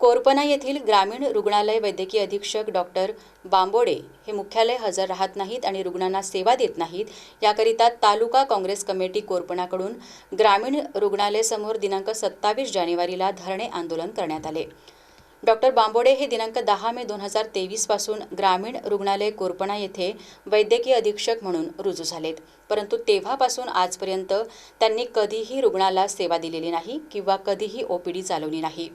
कोरपना येथील ग्रामीण रुग्णालय वैद्यकीय अधीक्षक डॉक्टर बांबोडे हे मुख्यालय हजर राहत नाहीत आणि रुग्णांना सेवा देत नाहीत. याकरिता तालुका काँग्रेस कमिटी कोरपणाकडून ग्रामीण रुग्णालयासमोर दिनांक सत्तावीस जानेवारीला धरणे आंदोलन करण्यात आले. डॉक्टर बांबोडे हे दिनांक दहा मे दोन हजार तेवीसपासून ग्रामीण रुग्णालय कोरपणा येथे वैद्यकीय अधीक्षक म्हणून रुजू झालेत. परंतु तेव्हापासून आजपर्यंत त्यांनी कधीही रुग्णाला सेवा दिलेली नाही किंवा कधीही ओपीडी चालवली नाही.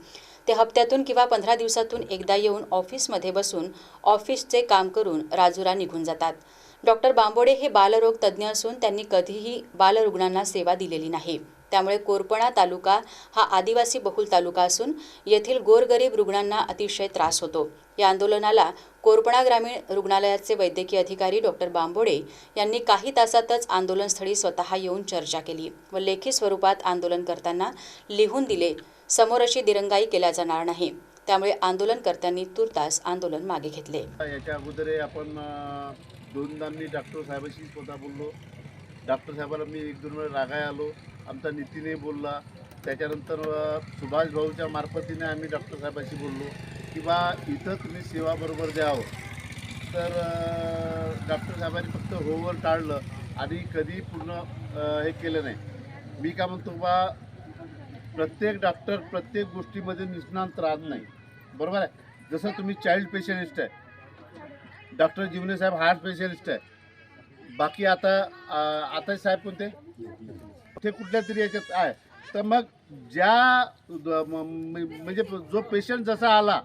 ते हप्त्यातून किंवा पंधरा दिवसातून एकदा येऊन ऑफिसमध्ये बसून ऑफिसचे काम करून राजुरा निघून जातात. डॉक्टर बांबोडे हे बालरोग तज्ज्ञ असून त्यांनी कधीही बालरुग्णांना सेवा दिलेली नाही. त्यामुळे कोरपणा तालुका हा आदिवासी बहुल तालुका असून येथील गोरगरीब रुग्णांना अतिशय त्रास होतो. या आंदोलनाला कोरपणा ग्रामीण रुग्णालयाचे वैद्यकीय अधिकारी डॉक्टर बांबोडे यांनी काही तासातच आंदोलनस्थळी स्वतः येऊन चर्चा केली व लेखी स्वरूपात आंदोलन करताना लिहून दिले समोर अशी दिरंगाई केल्या जाणार नाही. त्यामुळे आंदोलनकर्त्यांनी तुर्तास आंदोलन मागे घेतले. याच्या अगोदर आपण दोनदा मी डॉक्टर साहेबांशी स्वतः बोललो. डॉक्टर साहेबाला मी एक दोन वेळा रागाय आलो. आमचा नितीने बोलला. त्याच्यानंतर सुभाष भाऊच्या मार्फतीने आम्ही डॉक्टर साहेबाशी बोललो की बा इथं तुम्ही सेवा बरोबर द्यावं. तर डॉक्टर साहेबांनी फक्त होवर टाळलं आणि कधी पूर्ण हे केलं नाही. मी काय म्हणतो बा प्रत्येक डॉक्टर प्रत्येक गोष्टीमध्ये निष्णांत राहत नाही. बरोबर आहे? जसं तुम्ही चाइल्ड पेशलिस्ट आहे. डॉक्टर जीवने साहेब हार्ट स्पेशलिस्ट आहे. बाकी आता आता साहेब कोणते? ते कुठल्या तरी याच्यात आहे. तर मग ज्या द- म- म्हणजे जो पेशंट जसा आला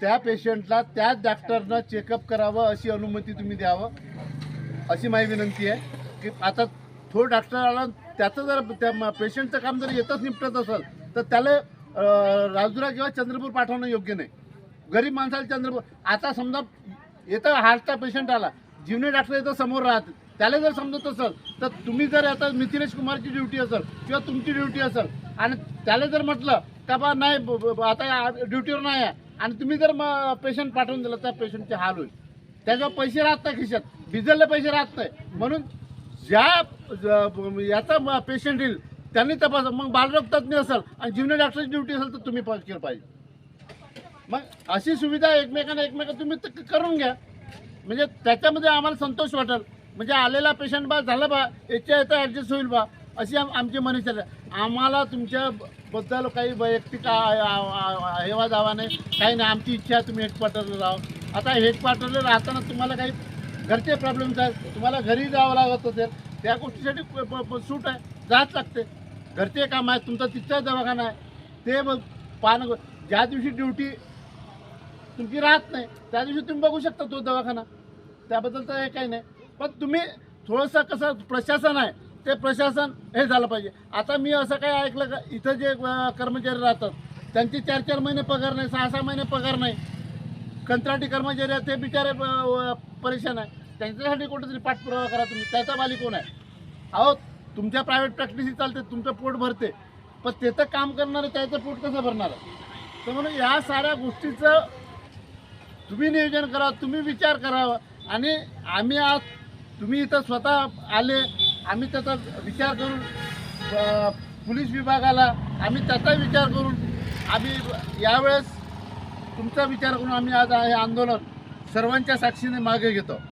त्या पेशंटला त्याच डॉक्टरनं चेकअप करावं अशी अनुमती तुम्ही द्यावं अशी माझी विनंती आहे. की आता तो डॉक्टर आला त्याचं जर त्या पेशंटचं काम जर येतच निपटत असेल तर त्याला राजदुरा किंवा चंद्रपूर पाठवणं योग्य नाही. गरीब माणसाला चंद्रपूर आता समजा येतं हार्टचा पेशंट आला जीवने डॉक्टर येतं समोर राहते त्याला जर समजत असेल तर तुम्ही जर आता मिथिलेश कुमारची ड्युटी असेल किंवा तुमची ड्युटी असेल आणि त्याला जर म्हटलं का बा नाही आता ड्युटीवर नाही आहे आणि तुम्ही जर मग पेशंट पाठवून दिलं तर पेशंटचे हाल होईल. त्याच्यावर पैसे राहत नाही खिशात डिझेलला पैसे राहत नाही. म्हणून ज्या याचा पेशंट येईल त्यांनी तपास मग बालरोग तज्ज्ञ आणि जीवने डॉक्टरची ड्युटी असेल तर तुम्ही पास केलं पाहिजे. मग अशी सुविधा एकमेकांना एकमेका तुम्ही करून घ्या. म्हणजे त्याच्यामध्ये आम्हाला संतोष वाटेल. म्हणजे आलेला पेशंट बा झालं बा याच्या याचा ॲडजस्ट होईल बा अशी आम आमची मनीषा आम्हाला तुमच्याबद्दल काही वैयक्तिक हेवा दावा नाही. काही नाही आमची इच्छा तुम्ही हेडक्वार्टरला राहा. आता हेडक्वार्टरला राहताना तुम्हाला काही घरचे प्रॉब्लेम्स आहेत तुम्हाला घरी जावं लागत असेल त्या गोष्टीसाठी प- सूट आहे. जाच लागते. घरचे काम आहे तुमचा तिथचा दवाखाना आहे. ते बघ पान ज्या दिवशी ड्युटी तुमची राहत नाही त्या दिवशी तुम्ही बघू शकता तो दवाखाना. त्याबद्दल तर हे काही नाही. पण तुम्ही थोडंसं कसं प्रशासन आहे ते प्रशासन हे झालं पाहिजे. आता मी असं काय ऐकलं का इथं जे कर्मचारी राहतात त्यांची चार चार महिने पगार नाही सहा सहा महिने पगार नाही. कंत्राटी कर्मचारी आहेत ते बिचारे परेशान आहे. त्यांच्यासाठी कुठेतरी पाठपुरावा करा तुम्ही. त्याचा माली कोण आहे? अहो तुमच्या प्रायव्हेट प्रॅक्टिसही चालते तुमचं पोट भरते. पण त्याचं काम करणारं त्याचं पोट कसं भरणार आहे? तर म्हणून या साऱ्या गोष्टीचं तुम्ही नियोजन करा तुम्ही विचार करावा. आणि आम्ही आज तुम्ही इथं स्वतः आले आम्ही त्याचा विचार करून पोलीस विभागाला आम्ही त्याचा विचार करून आम्ही यावेळेस तुमचा विचार करून आम्ही आज हे आंदोलन. सर्वांच्या साक्षीने मागे घेतो.